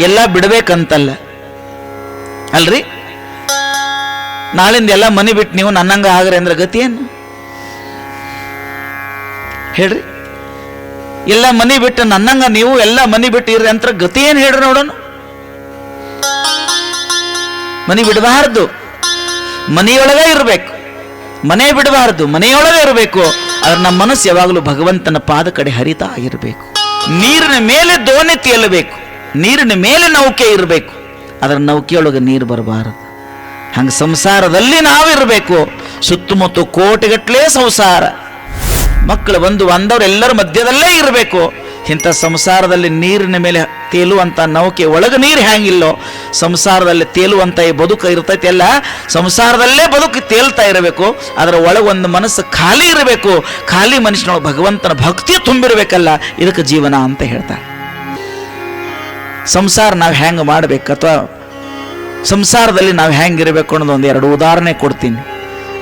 ಎಲ್ಲ ಬಿಡಬೇಕಂತಲ್ಲ. ಅಲ್ರಿ? ನಾಳಿಂದ ಎಲ್ಲ ಮನೆ ಬಿಟ್ಟು ನೀವು ನನ್ನಂಗ ಆಗ್ರಿ ಅಂದ್ರೆ ಗತಿ ಏನು? ಹೇಳ್ರಿ? ಎಲ್ಲ ಮನಿ ಬಿಟ್ಟು ನನ್ನಂಗ ನೀವು ಎಲ್ಲ ಮನಿ ಬಿಟ್ಟು ಇರ್ರಿ ಅಂತ ಗತಿ ಏನು ಹೇಳ್ರಿ ನೋಡೋಣ? ಮನಿ ಬಿಡಬಾರ್ದು. ಮನೆಯೊಳಗೆ ಇರಬೇಕು. ಮನೆ ಬಿಡಬಾರ್ದು, ಮನೆಯೊಳಗೆ ಇರಬೇಕು. ಆದ್ರೆ ನಮ್ಮ ಮನಸ್ಸು ಯಾವಾಗಲೂ ಭಗವಂತನ ಪಾದ ಕಡೆ ಹರಿತಾ ಆಗಿರಬೇಕು ನೀರಿನ ಮೇಲೆ ದೋಣಿ ತೇಲಬೇಕು. ನೀರಿನ ಮೇಲೆ ನೌಕೆ ಇರಬೇಕು. ಅದರ ನೌಕೆಯೊಳಗೆ ನೀರು ಬರಬಾರದು. ಹಂಗೆ ಸಂಸಾರದಲ್ಲಿ ನಾವಿರಬೇಕು. ಸುತ್ತಮುತ್ತ ಕೋಟಿಗಟ್ಟಲೆ ಸಂಸಾರ. ಮಕ್ಕಳು ಬಂದು ಬಂದವರು ಎಲ್ಲರ ಮಧ್ಯದಲ್ಲೇ ಇರಬೇಕು. ಇಂಥ ಸಂಸಾರದಲ್ಲಿ ನೀರಿನ ಮೇಲೆ ತೇಲುವಂಥ ನೌಕೆ ಒಳಗೆ ನೀರು ಹ್ಯಾಂಗಿಲ್ಲೋ, ಸಂಸಾರದಲ್ಲಿ ತೇಲುವಂಥ ಈ ಬದುಕು ಇರ್ತೈತಿ ಅಲ್ಲ, ಸಂಸಾರದಲ್ಲೇ ಬದುಕು ತೇಲ್ತಾ ಇರಬೇಕು. ಅದರ ಒಳಗೆ ಒಂದು ಮನಸ್ಸು ಖಾಲಿ ಇರಬೇಕು. ಖಾಲಿ ಮನುಷ್ಯನೊಳಗೆ ಭಗವಂತನ ಭಕ್ತಿ ತುಂಬಿರಬೇಕಲ್ಲ, ಇದಕ್ಕೆ ಜೀವನ ಅಂತ ಹೇಳ್ತಾರೆ. ಸಂಸಾರ ನಾವು ಹೆಂಗೆ ಮಾಡಬೇಕು ಅಥವಾ ಸಂಸಾರದಲ್ಲಿ ನಾವು ಹೆಂಗಿರಬೇಕು ಅನ್ನೋದು ಒಂದು ಎರಡು ಉದಾಹರಣೆ ಕೊಡ್ತೀನಿ.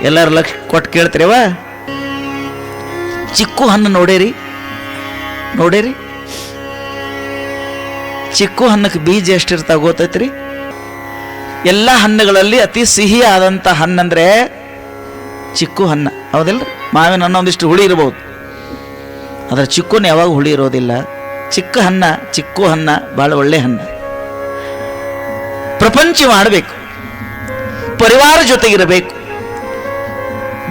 ಎಲ್ಲರೂ ಲಕ್ಷ ಕೊಟ್ಟು ಕೇಳ್ತೀರವ? ಚಿಕ್ಕು ಹಣ್ಣು ನೋಡೇರಿ. ನೋಡೇರಿ. ಚಿಕ್ಕು ಹಣ್ಣಕ್ಕೆ ಬೀಜ ಎಷ್ಟಿರ್ತಾವ ಗೊತ್ತೈತ್ರಿ? ಎಲ್ಲ ಹಣ್ಣುಗಳಲ್ಲಿ ಅತಿ ಸಿಹಿ ಆದಂಥ ಹಣ್ಣಂದ್ರೆ ಚಿಕ್ಕು ಹಣ್ಣು. ಹೌದಿಲ್ಲ ಮಾವಿನ ಹಣ್ಣು ಒಂದಿಷ್ಟು ಹುಳಿ ಇರ್ಬೋದು. ಆದರೆ ಚಿಕ್ಕುನ ಯಾವಾಗ ಹುಳಿ ಇರೋದಿಲ್ಲ. ಚಿಕ್ಕ ಹನ್ನ ಚಿಕ್ಕು ಹನ್ನ ಭಾಳ ಒಳ್ಳೆ ಹನ್ನ ಪ್ರಪಂಚ ಮಾಡಬೇಕು. ಪರಿವಾರ ಜೊತೆಗಿರಬೇಕು.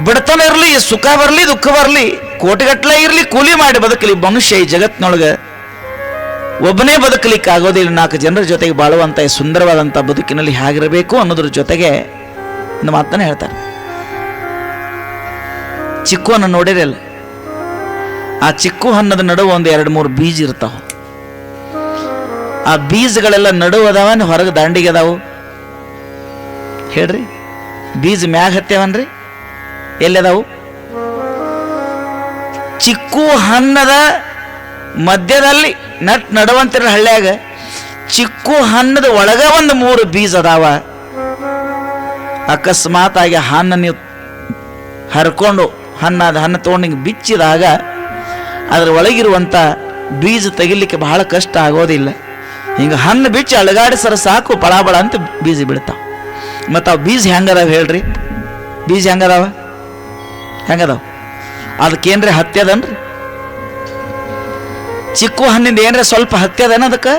ಬಡತನ ಇರಲಿ, ಸುಖ ಬರಲಿ, ದುಃಖ ಬರಲಿ, ಕೋಟಿಗಟ್ಟಲೆ ಇರಲಿ, ಕೂಲಿ ಮಾಡಿ ಬದುಕಲಿ, ಮನುಷ್ಯ ಈ ಜಗತ್ತಿನೊಳಗೆ ಒಬ್ಬನೇ ಬದುಕಲಿಕ್ಕೆ ಆಗೋದಿಲ್ಲ ನಾಲ್ಕು ಜನರ ಜೊತೆಗೆ ಬಾಳುವಂಥ ಸುಂದರವಾದಂಥ ಬದುಕಿನಲ್ಲಿ ಹೇಗಿರಬೇಕು ಅನ್ನೋದ್ರ ಜೊತೆಗೆ ಮಾತನ್ನ ಹೇಳ್ತಾರೆ. ಚಿಕ್ಕವನ್ನು ನೋಡಿರಲ್ಲ ಆ ಚಿಕ್ಕು ಹಣ್ಣದ ನಡುವೆ ಒಂದು ಎರಡು ಮೂರು ಬೀಜ ಇರ್ತಾವ. ಆ ಬೀಜಗಳೆಲ್ಲ ನಡುವು ಅದಾವ ಹೊರಗೆ ದಾಂಡಿಗೆ ಅದಾವು. ಹೇಳ್ರಿ, ಬೀಜ ಮ್ಯಾಗ ಹತ್ಯಾವನ್ರಿ ಎಲ್ಲಿದಾವು ಚಿಕ್ಕು ಹಣ್ಣದ ಮಧ್ಯದಲ್ಲಿ ನಟ್ ನಡುವಂತಿರ ಹಳ್ಳ್ಯಾಗ ಚಿಕ್ಕು ಹಣ್ಣದ ಒಳಗ ಒಂದು ಮೂರು ಬೀಜ ಅದಾವ. ಅಕಸ್ಮಾತ್ ಆಗಿ ಹಣ್ಣು ನೀವು ಹರ್ಕೊಂಡು ಹಣ್ಣಾದ ಹಣ್ಣು ತೊಗೊಂಡು ಬಿಚ್ಚಿದಾಗ ಅದ್ರ ಒಳಗಿರುವಂಥ ಬೀಜ ತೆಗಿಲಿಕ್ಕೆ ಬಹಳ ಕಷ್ಟ ಆಗೋದಿಲ್ಲ. ಹಿಂಗೆ ಹಣ್ಣು ಬಿಚ್ಚಿ ಅಳಗಾಡಿಸರ ಸಾಕು ಪಳಾಬಳ ಅಂತ ಬೀಜ ಬಿಡ್ತಾವ. ಮತ್ತು ಅವು ಬೀಜ ಹೆಂಗದಾವ ಹೇಳ್ರಿ? ಬೀಜ ಹೆಂಗದಾವ? ಹೆಂಗದಾವ? ಅದಕ್ಕೇನ್ರಿ ಹತ್ಯದನ್ರಿ ಚಿಕ್ಕು ಹಣ್ಣಿಂದ ಏನ್ರಿ ಸ್ವಲ್ಪ ಹತ್ಯದನ ಅದಕ್ಕೆ?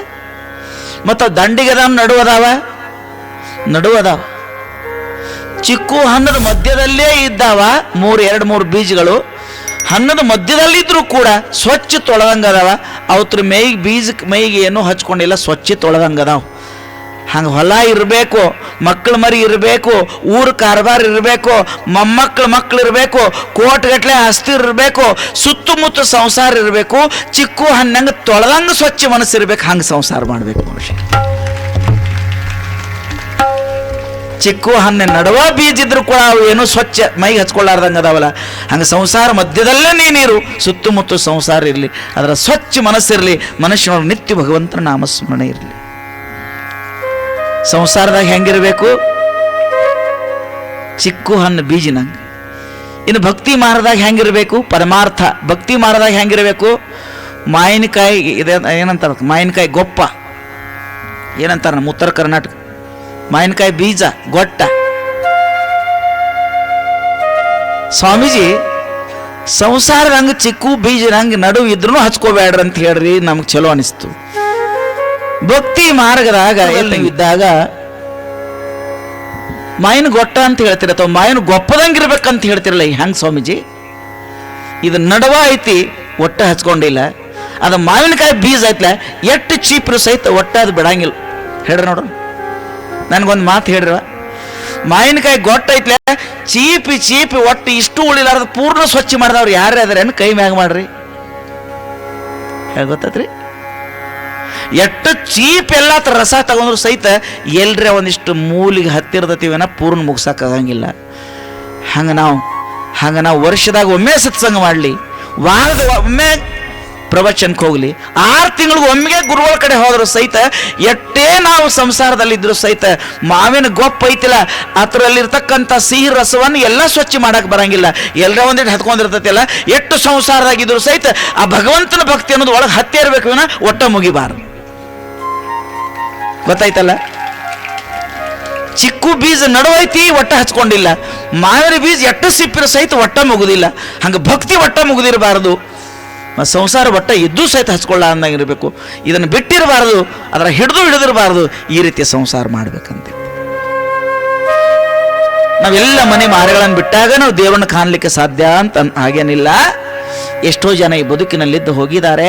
ಮತ್ತು ದಂಡಿಗೆ ಅದಾವ ನಡುವದಾವ ನಡುವದಾವ ಚಿಕ್ಕು ಹಣ್ಣದ ಮಧ್ಯದಲ್ಲೇ ಇದ್ದಾವ, ಮೂರು, ಎರಡು, ಮೂರು ಬೀಜಗಳು. ಹಣ್ಣದ ಮಧ್ಯದಲ್ಲಿದ್ರೂ ಕೂಡ ಸ್ವಚ್ಛ ತೊಳೆದಂಗದವ. ಅವತ್ರ ಮೈಗೆ ಬೀಜಕ್ಕೆ ಮೈಗೆ ಏನೂ ಹಚ್ಕೊಂಡಿಲ್ಲ, ಸ್ವಚ್ಛ ತೊಳೆದಂಗದಾವ. ಹಂಗೆ ಹೊಲ ಇರಬೇಕು ಮಕ್ಕಳು ಮರಿ ಇರಬೇಕು, ಊರು ಕಾರ್ಬಾರ್ ಇರಬೇಕು, ಮೊಮ್ಮಕ್ಕಳು ಮಕ್ಕಳು ಇರಬೇಕು, ಕೋಟ್ಗಟ್ಲೆ ಆಸ್ತಿ ಇರಬೇಕು, ಸುತ್ತಮುತ್ತ ಸಂಸಾರ ಇರಬೇಕು, ಚಿಕ್ಕು ಹಣ್ಣಂಗೆ ತೊಳೆದಂಗೆ ಸ್ವಚ್ಛ ಮನಸ್ಸು ಇರ್ಬೇಕು ಹಂಗೆ ಸಂಸಾರ ಮಾಡಬೇಕು ಮನುಷ್ಯ. ಚಿಕ್ಕು ಹನ್ನೆ ನಡುವ ಬೀಜಿದ್ರು ಕೂಡ ಅವು ಏನೂ ಸ್ವಚ್ಛ, ಮೈಗೆ ಹಚ್ಕೊಳ್ಳಾರ್ದಂಗೆ ಅದಾವಲ್ಲ ಹಂಗೆ ಸಂಸಾರ ಮಧ್ಯದಲ್ಲೇ ನೀನಿರು, ಸುತ್ತಮುತ್ತ ಸಂಸಾರ ಇರಲಿ, ಅದರ ಸ್ವಚ್ಛ ಮನಸ್ಸಿರಲಿ ಮನುಷ್ಯನೊಳಗೆ ನಿತ್ಯ ಭಗವಂತನ ನಾಮಸ್ಮರಣೆ ಇರಲಿ. ಸಂಸಾರದಾಗ ಹೆಂಗಿರಬೇಕು? ಚಿಕ್ಕು ಹಣ್ಣು ಬೀಜಿನಂಗೆ. ಇನ್ನು ಭಕ್ತಿ ಮಾರದಾಗ ಹೆಂಗಿರಬೇಕು? ಪರಮಾರ್ಥ. ಭಕ್ತಿ ಮಾರದಾಗ ಹೆಂಗಿರಬೇಕು? ಮಾವಿನಕಾಯಿ ಇದೆ ಏನಂತಾರ, ಮಾವಿನಕಾಯಿ ಗೊಪ್ಪ. ಏನಂತಾರೆ ನಮ್ಮ ಉತ್ತರ ಕರ್ನಾಟಕ. ಮಾವಿನಕಾಯಿ ಬೀಜ ಗೊಟ್ಟ. ಸ್ವಾಮೀಜಿ ಸಂಸಾರ ಹಂಗೆ ಚಿಕ್ಕು ಬೀಜ ಹಂಗೆ ನಡುವು ಇದ್ರೂ ಹಚ್ಕೋಬೇಡ್ರಿ ಅಂತ ಹೇಳ್ರಿ ನಮ್ಗೆ ಚಲೋ ಅನಿಸ್ತು. ಭಕ್ತಿ ಮಾರ್ಗದಾಗ ಎಲ್ಲಿ ಇದ್ದಾಗ ಮಾಯಿನ ಗೊಟ್ಟ ಅಂತ ಹೇಳ್ತೀರ ಅಥವಾ ಮಾಯಿನ ಗೊಪ್ಪದಂಗಿರ್ಬೇಕಂತ ಹೇಳ್ತಿರಲ್ಲ ಈ ಹೆಂಗ್ ಸ್ವಾಮೀಜಿ? ಇದು ನಡವ ಐತಿ ಒಟ್ಟ ಹಚ್ಕೊಂಡಿಲ್ಲ. ಅದು ಮಾವಿನಕಾಯಿ ಬೀಜ ಐತ್ಲ ಎಷ್ಟು ಚೀಪ್ರು ಸಹಿತ ಒಟ್ಟ ಅದು ಬಿಡಂಗಿಲ್ಲ. ಹೇಳ್ರಿ ನೋಡು ನನಗೊಂದು ಮಾತು ಹೇಳ್ರಿ ಮಾವಿನಕಾಯಿ ಗೊಟ್ಟ ಐತ್ಲೆ ಚೀಪಿ ಚೀಪಿ ಒಟ್ಟು ಇಷ್ಟು ಉಳಿಲಾರ್ದ ಪೂರ್ಣ ಸ್ವಚ್ಛ ಮಾಡಿದವ್ರು ಯಾರೇ ಅದ್ರೇನು ಕೈ ಮ್ಯಾಗ ಮಾಡ್ರಿ? ಗೊತ್ತೈತ್ರಿ? ಎಷ್ಟು ಚೀಪ್ ಎಲ್ಲ ರಸ ತಗೊಂಡ್ರು ಸಹಿತ ಎಲ್ರ ಒಂದಿಷ್ಟು ಮೂಲಿಗೆ ಹತ್ತಿರದತೀವನ ಪೂರ್ಣ ಮುಗ್ಸಕ್ಕಾಗಂಗಿಲ್ಲ ಹಂಗೆ ನಾವು ಹಂಗೆ ನಾವು ವರ್ಷದಾಗ ಒಮ್ಮೆ ಸತ್ಸಂಗ ಮಾಡಲಿ. ವಾರದ ಒಮ್ಮೆ ಪ್ರವಚನಕ್ಕೆ ಹೋಗಲಿ. ಆರು ತಿಂಗಳಿಗೆ ಒಮ್ಮೆಗೆ ಗುರುಗಳ ಕಡೆ ಹೋದರೂ ಸಹಿತ ಎಷ್ಟೇ ನಾವು ಸಂಸಾರದಲ್ಲಿದ್ದರೂ ಸಹಿತ ಮಾವಿನ ಗೊಪ್ಪ ಐತಿಲ್ಲ. ಅದರಲ್ಲಿರ್ತಕ್ಕಂಥ ಸಿಹಿ ರಸವನ್ನು ಎಲ್ಲ ಸ್ವಚ್ಛ ಮಾಡಕ್ಕೆ ಬರಂಗಿಲ್ಲ. ಎಲ್ಲರ ಒಂದಿಟ್ಟು ಹತ್ಕೊಂಡಿರ್ತೈತಿಲ್ಲ, ಎಷ್ಟು ಸಂಸಾರದಾಗಿದ್ರು ಸಹಿತ ಆ ಭಗವಂತನ ಭಕ್ತಿ ಅನ್ನೋದು ಒಳಗೆ ಹತ್ತಿ ಇರಬೇಕು ವಿನ ಒಟ್ಟ ಮುಗಿಬಾರ್ದು. ಗೊತ್ತಾಯ್ತಲ್ಲ? ಚಿಕ್ಕು ಬೀಜ ನಡುವೈತಿ ಒಟ್ಟ ಹಚ್ಕೊಂಡಿಲ್ಲ. ಮಾವಿನ ಬೀಜ ಎಟ್ಟು ಸಿಪ್ಪಿರ ಸಹಿತ ಒಟ್ಟ ಮುಗುದಿಲ್ಲ. ಹಂಗೆ ಭಕ್ತಿ ಒಟ್ಟ ಮುಗುದಿರಬಾರದು. ಮ- ಸಂಸಾರ ಒಟ್ಟ ಇದ್ದೂ ಸಹಿತ ಹಚ್ಕೊಳ್ಳ ಅಂದಂಗಿರಬೇಕು ಇದನ್ನು ಬಿಟ್ಟಿರಬಾರದು, ಅದರ ಹಿಡಿದು ಹಿಡಿದಿರಬಾರದು, ಈ ರೀತಿ ಸಂಸಾರ ಮಾಡಬೇಕಂತ ನಾವೆಲ್ಲ ಮನೆ ಮಾರಿಗಳನ್ನು ಬಿಟ್ಟಾಗ ನಾವು ದೇವರನ್ನ ಕಾಣಲಿಕ್ಕೆ ಸಾಧ್ಯ ಅಂತ ಹಾಗೇನಿಲ್ಲ. ಎಷ್ಟೋ ಜನ ಈ ಬದುಕಿನಲ್ಲಿದ್ದು ಹೋಗಿದ್ದಾರೆ.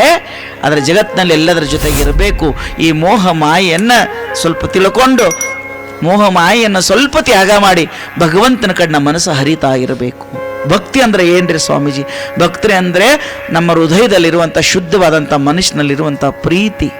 ಆದರೆ ಜಗತ್ತಿನಲ್ಲಿ ಎಲ್ಲದರ ಜೊತೆಗೆ ಇರಬೇಕು. ಈ ಮೋಹ ಮಾಯನ್ನು ಸ್ವಲ್ಪ ತಿಳ್ಕೊಂಡು, ಮೋಹ ಮಾಯನ್ನು ಸ್ವಲ್ಪ ತ್ಯಾಗ ಮಾಡಿ ಭಗವಂತನ ಕಡೆ ಮನಸ್ಸು ಹರಿತಾ ಇರಬೇಕು. ಭಕ್ತಿ ಅಂದರೆ ಏನ್ರಿ ಸ್ವಾಮೀಜಿ? ಭಕ್ತಿ ಅಂದರೆ ನಮ್ಮ ಹೃದಯದಲ್ಲಿರುವಂಥ ಶುದ್ಧವಾದಂಥ ಮನುಷ್ಯನಲ್ಲಿರುವಂಥ ಪ್ರೀತಿ.